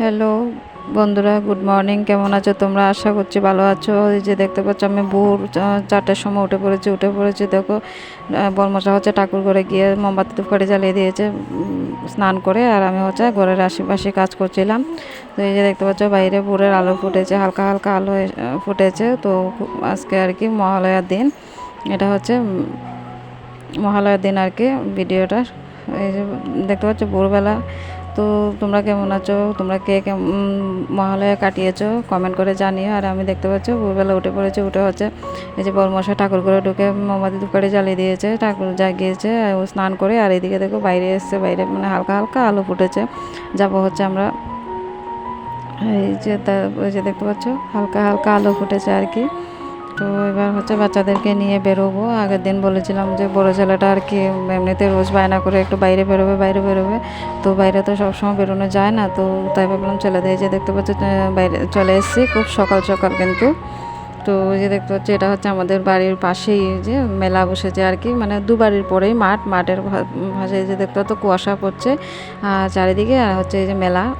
Hello বন্ধুরা good morning কেমন আছো তোমরা? আশা করছি ভালো আছো। এই যে দেখতে পাচ্ছ, আমি ভোর চারটার সময় উঠে পড়েছি উঠে পড়েছি, দেখো বর্মশা হচ্ছে ঠাকুর ঘরে গিয়ে মোমবাতি, ধূপকাঠি জ্বালিয়ে দিয়েছে স্নান করে, আর আমি হচ্ছে ঘরের আশেপাশে কাজ করছিলাম। তো এই যে দেখতে পাচ্ছ, বাইরে ভোরের আলো ফুটেছে, হালকা হালকা আলো ফুটেছে। তো আজকে আর কি মহালয়ার দিন। এটা হচ্ছে মহালয়ার দিন আর কি, ভিডিওটা। এই যে দেখতে পাচ্ছ, ভোরবেলা তো তোমরা কেমন আছো? তোমরা কে কেমন মহালয়া কাটিয়েছো? কমেন্ট করে জানিও। আর আমি দেখতে পাচ্ছ, ভোরবেলা উঠে পড়েছে, উঠে হচ্ছে এই যে বরমশা ঠাকুর করে ঢুকে মোমবাতি ধূপকাঠি জ্বালিয়ে দিয়েছে, ঠাকুর জাগিয়েছে ও স্নান করে, আর এদিকে দেখো বাইরে এসছে, বাইরে মানে হালকা হালকা আলো ফুটেছে। যাব হচ্ছে আমরা। এই যে ওই যে দেখতে পাচ্ছ, হালকা হালকা আলো ফুটেছে আর কি। তো এবার হচ্ছে বাচ্চাদেরকে নিয়ে বেরোবো। আগের দিন বলেছিলাম যে বড়ো ছেলেটা আর কি এমনিতে রোজ বায়না করে একটু বাইরে বেরোবে বাইরে বেরোবে। তো বাইরে তো সবসময় বেরোনো যায় না, তো তাই ভাবলাম ছেলেদের যে দেখতে পাচ্ছি বাইরে চলে এসেছি খুব সকাল সকাল কিন্তু। তো যে দেখতে পাচ্ছি, এটা হচ্ছে আমাদের বাড়ির পাশেই যে মেলা বসেছে আর কি মানে দু বাড়ির পরেই মাঠ, মাঠের ভা- ভাষে এই যে দেখতে পাচ্ছ কুয়াশা পড়ছে। আর চারিদিকে আর হচ্ছে এই যে মেলা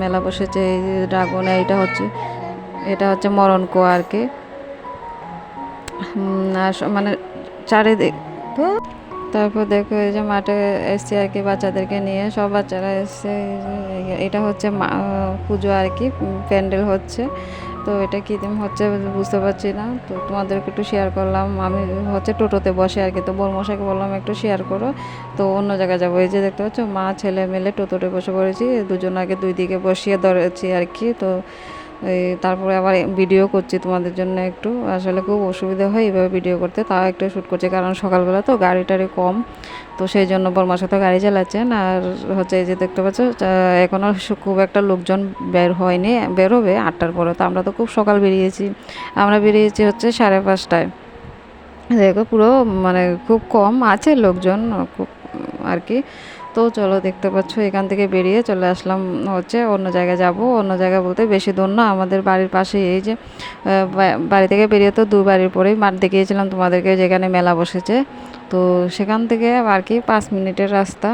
মেলা বসেছে, এই যে ড্রাগন, এইটা হচ্ছে, এটা হচ্ছে মরণ কুয়া আর কি। মানে চারিদিক তারপর দেখো এই যে মাঠে এসছি আর কি বাচ্চাদেরকে নিয়ে। সব বাচ্চারা এসছে এটা হচ্ছে পুজো আর কি প্যান্ডেল হচ্ছে। তো এটা কী দিন হচ্ছে বুঝতে পারছি না। তো তোমাদেরকে একটু শেয়ার করলাম। আমি হচ্ছে টোটোতে বসে আর কি। তো বর্মশাকে বললাম, একটু শেয়ার করো। তো অন্য জায়গায় যাব। এই যে দেখতে পাচ্ছ, মা, ছেলে মিলে টোটোতে বসে পড়েছি। দুজন আগে দুই দিকে বসিয়ে ধরেছি আর কি। তো তারপরে আবার ভিডিও করছি তোমাদের জন্য একটু। আসলে খুব অসুবিধা হয় এইভাবে ভিডিও করতে, তাও একটু শ্যুট করছি, কারণ সকালবেলা তো গাড়ি টাড়ি কম, তো সেই জন্য বর্মার সাথে গাড়ি চালাচ্ছেন। আর হচ্ছে এই যে দেখতে পাচ্ছ এখনও খুব একটা লোকজন বের হয়নি, বেরোবে আটটার পরে। তো আমরা তো খুব সকাল বেরিয়েছি, আমরা বেরিয়েছি হচ্ছে সাড়ে পাঁচটায়। দেখো পুরো মানে খুব কম আছে লোকজন, খুব আর কি। তো চলো দেখতে পাচ্ছ, এখান থেকে বেরিয়ে চলে আসলাম হচ্ছে অন্য জায়গায় যাব। অন্য জায়গায় বলতে বেশি দূর না, আমাদের বাড়ির পাশে এই যে বাড়ি থেকে বেরিয়ে তো দু বাড়ির পরেই মাঠ দেখিয়েছিলাম তোমাদেরকে যেখানে মেলা বসেছে। তো সেখান থেকে আর কি পাঁচ মিনিটের রাস্তা।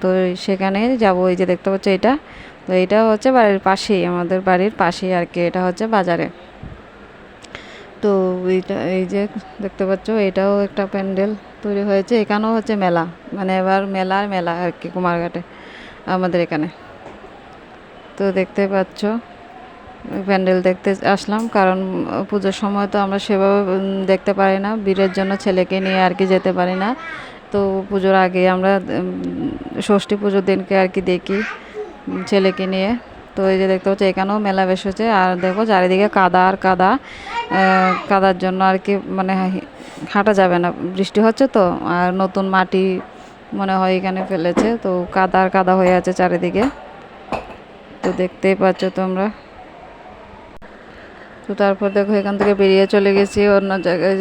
তো সেখানে যাব, এই যে দেখতে পাচ্ছ এটা। তো এটা হচ্ছে বাড়ির পাশেই, আমাদের বাড়ির পাশেই আর কি, এটা হচ্ছে বাজারে। তো এইটা, এই যে দেখতে পাচ্ছ, এটাও একটা প্যান্ডেল। তৈরি হয়েছে। এখানেও হচ্ছে মেলা। মানে এবার মেলার মেলা আর কি, কুমারঘাটে আমাদের এখানে। তো দেখতে পাচ্ছ প্যান্ডেল দেখতে আসলাম। কারণ পুজোর সময় তো আমরা সেভাবে দেখতে পারি না। বীরের জন্য ছেলেকে নিয়ে আর কি যেতে পারি না। তো পুজোর আগে আমরা ষষ্ঠী পুজোর দিনকে আর কি দেখি ছেলেকে নিয়ে। তো এই যে দেখতে পাচ্ছি, এখানেও মেলা বসেছে আর দেখো, চারিদিকে কাদা আর কাদা কাদার জন্য আর কি মানে হাঁটা যাবে না। বৃষ্টি হচ্ছে তো, আর নতুন মাটি মনে হয় এখানে ফেলেছে, তো কাদা আর কাদা হয়ে আছে চারিদিকে। তো দেখতেই পাচ্ছ তোমরা। তো তারপর দেখো এখান থেকে বেরিয়ে চলে গেছি, অন্য জায়গায়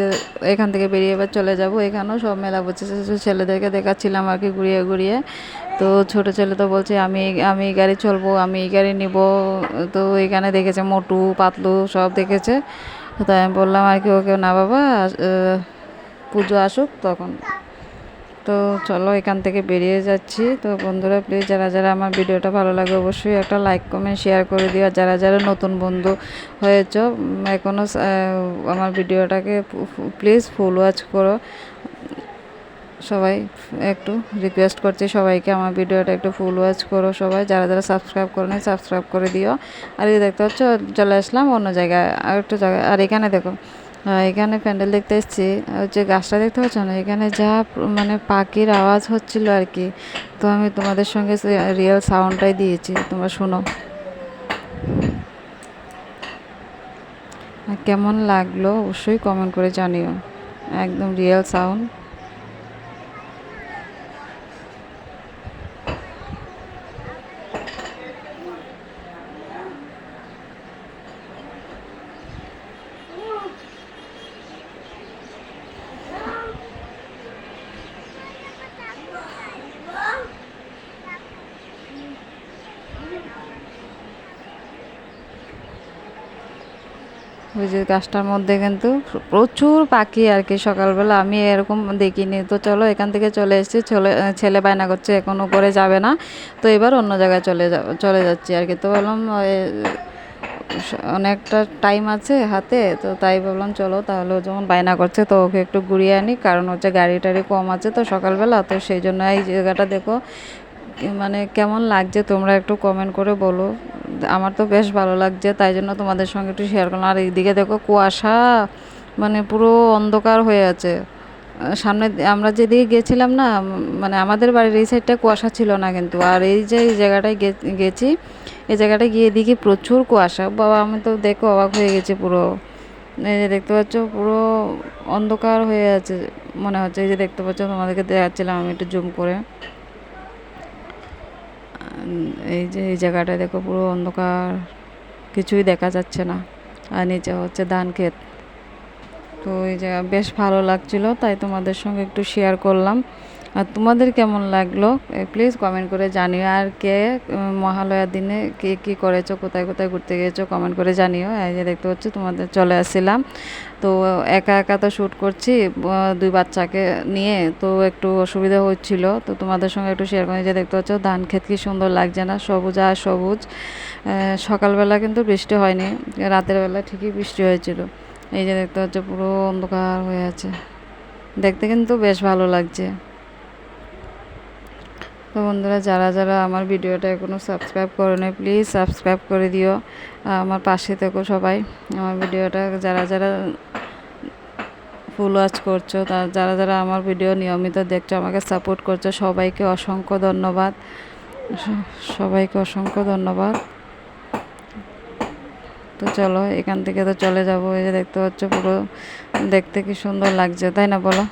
এখান থেকে বেরিয়ে এবার চলে যাব। এখানেও সব মেলা বসেছে ছেলেদেরকে দেখাচ্ছিলাম আর কি ঘুরিয়ে ঘুরিয়ে। তো ছোট ছেলে তো বলছে, আমি আমি এই গাড়ি চলবো, আমি এই গাড়ি নিব। তো এখানে দেখেছে মোটু, পাতলু সব দেখেছে। তো আমি বললাম, আর কি ওকে না বাবা পুজো আসুক তখন। তো চলো এখান থেকে বেরিয়ে যাচ্ছি। তো বন্ধুরা প্লিজ যারা যারা আমার ভিডিওটা ভালো লাগে অবশ্যই একটা লাইক কমেন্ট শেয়ার করে দিও। আর যারা যারা নতুন বন্ধু হয়েছ এখনও আমার ভিডিওটাকে প্লিজ ফুল ওয়াচ করো। সবাই একটু রিকোয়েস্ট করছি সবাইকে আমার ভিডিওটা একটু ফুল ওয়াচ করো সবাই। যারা যারা সাবস্ক্রাইব করে নেই সাবস্ক্রাইব করে দিও। আর এই দেখতে পাচ্ছ, চলে আসলাম অন্য জায়গায় আর একটু জায়গায়। আর এখানে দেখো এখানে প্যান্ডেল দেখতে এসছি। হচ্ছে গাছটা দেখতে পাচ্ছ না? এখানে যা মানে পাখির আওয়াজ হচ্ছিল আর কি। তো আমি তোমাদের সঙ্গে রিয়েল সাউন্ডটাই দিয়েছি। তোমরা শোনো। কেমন লাগল অবশ্যই কমেন্ট করে জানিও। একদম রিয়েল সাউন্ড যে গাছটার মধ্যে কিন্তু প্রচুর পাখি আর কি সকালবেলা। আমি এরকম দেখিনি। তো চলো এখান থেকে চলে এসেছি। চলে ছেলে বায়না করছে, এখন উপরে যাবে না। তো এবার অন্য জায়গায় চলে যা, চলে যাচ্ছি আর কি। তো বললাম অনেকটা টাইম আছে হাতে। তো তাই ভাবলাম, চলো তাহলে ও যখন বায়না করছে, তো ওকে একটু ঘুরিয়ে আনি। কারণ হচ্ছে গাড়ি টাড়ি কম আছে তো সকালবেলা। তো সেই জন্য এই জায়গাটা দেখো মানে কেমন লাগছে তোমরা একটু কমেন্ট করে বলো। আমার তো বেশ ভালো লাগছে, তাই জন্য তোমাদের সঙ্গে একটু শেয়ার করলাম। আর এইদিকে দেখো কুয়াশা মানে পুরো অন্ধকার হয়ে আছে। সামনে আমরা যেদিকে গেছিলাম না মানে আমাদের বাড়ির এই সাইডটা কুয়াশা ছিল না কিন্তু। আর এই যে এই জায়গাটায় গেছি, এই জায়গাটায় গিয়ে দেখি প্রচুর কুয়াশা। বাবা, আমি তো দেখো অবাক হয়ে গেছি পুরো। এই যে দেখতে পাচ্ছ, পুরো অন্ধকার হয়ে আছে মনে হচ্ছে। এই যে দেখতে পাচ্ছ, তোমাদেরকে দেখাচ্ছিলাম আমি একটু জুম করে। এই যে এই জায়গাটা দেখো পুরো অন্ধকার, কিছুই দেখা যাচ্ছে না। আর নিচে হচ্ছে ধান ক্ষেত তো এই জায়গা বেশ ভালো লাগছিল, তাই তোমাদের সঙ্গে একটু শেয়ার করলাম। আর তোমাদের কেমন লাগল? প্লিজ কমেন্ট করে জানিও। আর কে মহালয়ার দিনে কে কী করেছ, কোথায় কোথায় ঘুরতে গিয়েছো কমেন্ট করে জানিও। এই যে দেখতে পাচ্ছি, তোমাদের চলে আসছিলাম। তো একা একা তো শ্যুট করছি দুই বাচ্চাকে নিয়ে, তো একটু অসুবিধা হচ্ছিল। তো তোমাদের সঙ্গে একটু শেয়ার করে। যে দেখতে পাচ্ছ, ধান ক্ষেত কি সুন্দর লাগছে না, সবুজ আর সবুজ। সকালবেলা কিন্তু বৃষ্টি হয়নি, রাতের বেলা ঠিকই বৃষ্টি হয়েছিল। এই যে দেখতে পাচ্ছ, পুরো অন্ধকার হয়ে আছে। দেখতে কিন্তু বেশ ভালো লাগছে। তো বন্ধুরা, যারা যারা আমার ভিডিওটা এখনও সাবস্ক্রাইব করে নেই প্লিজ সাবস্ক্রাইব করে দিও। আমার পাশে থেকো সবাই। আমার ভিডিওটা যারা যারা ফুল ওয়াচ করছ, তা যারা যারা আমার ভিডিও নিয়মিত দেখছ, আমাকে সাপোর্ট করছ, সবাইকে অসংখ্য ধন্যবাদ। সবাইকে অসংখ্য ধন্যবাদ। তো চলো, এখান থেকে তো চলে যাব। এই যে দেখতে পাচ্ছ পুরো, দেখতে কি সুন্দর লাগছে, তাই না বলো?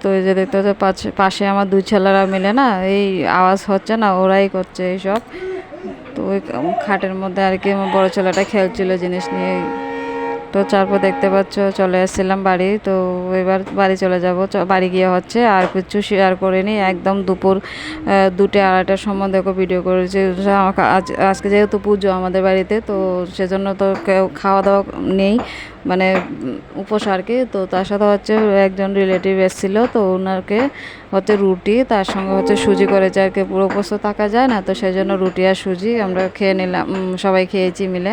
তো এই যে দেখতে পাচ্ছ পাশে পাশে আমার দুই ছেলেরা মিলে না, এই আওয়াজ হচ্ছে না, ওরাই করছে এইসব। তো ওই খাটের মধ্যে আর কি আমার বড়ো ছেলেটা খেলছিল জিনিস নিয়ে। তো তারপর দেখতে পাচ্ছ, চলে এসেছিলাম বাড়ি। তো এবার বাড়ি চলে যাব। বাড়ি গিয়ে হচ্ছে আর কিছু শেয়ার করিনি একদম দুপুর দুটো আড়াইটার সময় দেখো ভিডিও করেছি। আজ, আজকে যেহেতু পুজো আমাদের বাড়িতে, তো সেজন্য তো কেউ খাওয়া দাওয়া নেই। মানে উপোস আর কি। তো তার সাথে হচ্ছে একজন রিলেটিভ এসেছিল, তো ওনাকে হচ্ছে রুটি, তার সঙ্গে হচ্ছে সুজি করেছে আর কি। পুরো উপোস তো থাকা যায় না, তো সেই জন্য রুটি আর সুজি আমরা খেয়ে নিলাম সবাই খেয়েছি মিলে।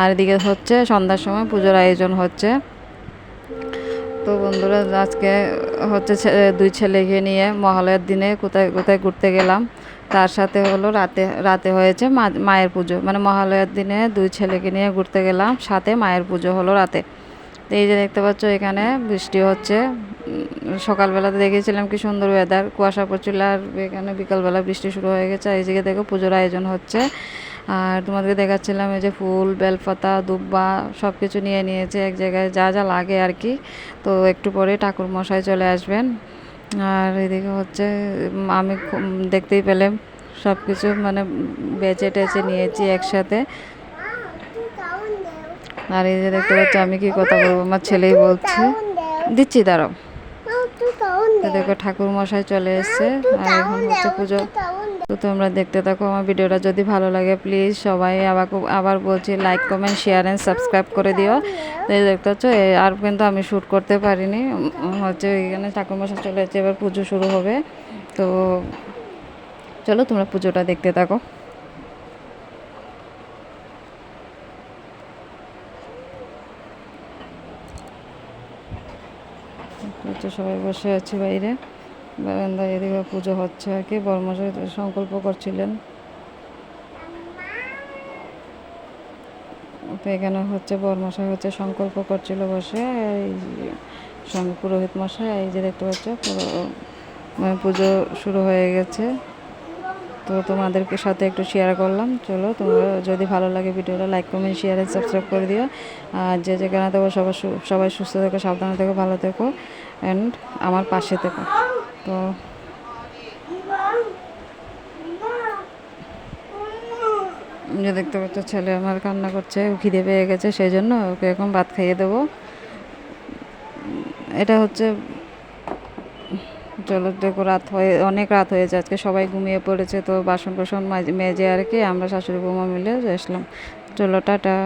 আর এদিকে হচ্ছে সন্ধ্যার সময় পুজোর আয়োজন হচ্ছে। তো বন্ধুরা, আজকে হচ্ছে দুই ছেলেকে নিয়ে মহালয়ার দিনে কোথায় কোথায় ঘুরতে গেলাম। তার সাথে হলো রাতে রাতে হয়েছে মায়ের পুজো। মানে মহালয়ার দিনে দুই ছেলেকে নিয়ে ঘুরতে গেলাম, সাথে মায়ের পুজো হলো রাতে। তো এই যে দেখতে পাচ্ছ এখানে বৃষ্টি হচ্ছে। সকালবেলাতে দেখেছিলাম কি সুন্দর ওয়েদার কুয়াশা পড়ছিল আর এখানে বিকালবেলা বৃষ্টি শুরু হয়ে গেছে। এই দিকে দেখো পুজোর আয়োজন হচ্ছে। আর তোমাদেরকে দেখাচ্ছিলাম এই যে ফুল, বেলপাতা, দুব্বা সব কিছু নিয়ে নিয়েছে এক জায়গায়, যা যা লাগে আর কি। তো একটু পরে ঠাকুর মশাই চলে আসবেন। আর এদিকে হচ্ছে, আমি দেখতেই পেলাম সব কিছু মানে বেচে টেচে নিয়েছি একসাথে। আর এই যে দেখতে পাচ্ছি, আমি কি কথা বলব? আমার ছেলেই বলছে। দিচ্ছি, দাঁড়াও। দেখো ঠাকুর মশাই চলে এসছে। আর এখন হচ্ছে পুজো তো তোমরা দেখতে থাকো আমার ভিডিওটা। যদি ভালো লাগে প্লিজ সবাই আবার আবার বলছি like comment share and subscribe করে দিও। তো দেখতে পাচ্ছ আর কিন্তু আমি শ্যুট করতে পারিনি। হচ্ছে এখানে ঠাকুর মশাই চলে যাচ্ছে, এবার পুজো শুরু হবে। তো চলো তোমরা পুজোটা দেখতে থাকো। সবাই বসে আছি বাইরে। বারান্দায় এদিকে পুজো হচ্ছে আর কি, বর্মশাই সংকল্প করছিলেন। তো এখানে হচ্ছে বর্মশাই হচ্ছে সংকল্প করছিল বসে, এই সঙ্গে পুরোহিত মশাই, এই যে দেখতে পাচ্ছ মানে পুজো শুরু হয়ে গেছে। তো তোমাদেরকে সাথে একটু শেয়ার করলাম, চলো তোমরা যদি ভালো লাগে ভিডিওটা like comment share and subscribe করে দিও। আর যে যেখানে থেকো সবাই সবাই সুস্থ থেকো, সাবধানে থেকো, ভালো থেকো অ্যান্ড আমার পাশে থেকো। তো। যে দেখতে পাচ্ছ ছেলে আমার কান্না করছে খিদে পেয়ে গেছে, সেই জন্য ওকে এখন ভাত খাইয়ে দেবো। এটা হচ্ছে, চলো দেখো, রাত হয়ে, অনেক রাত হয়েছে, আজকে সবাই ঘুমিয়ে পড়েছে, তো বাসন কোসন মেজে আর কি, আমরা শাশুড়ি বৌমা মিলে আসলাম। চলো, টাটা।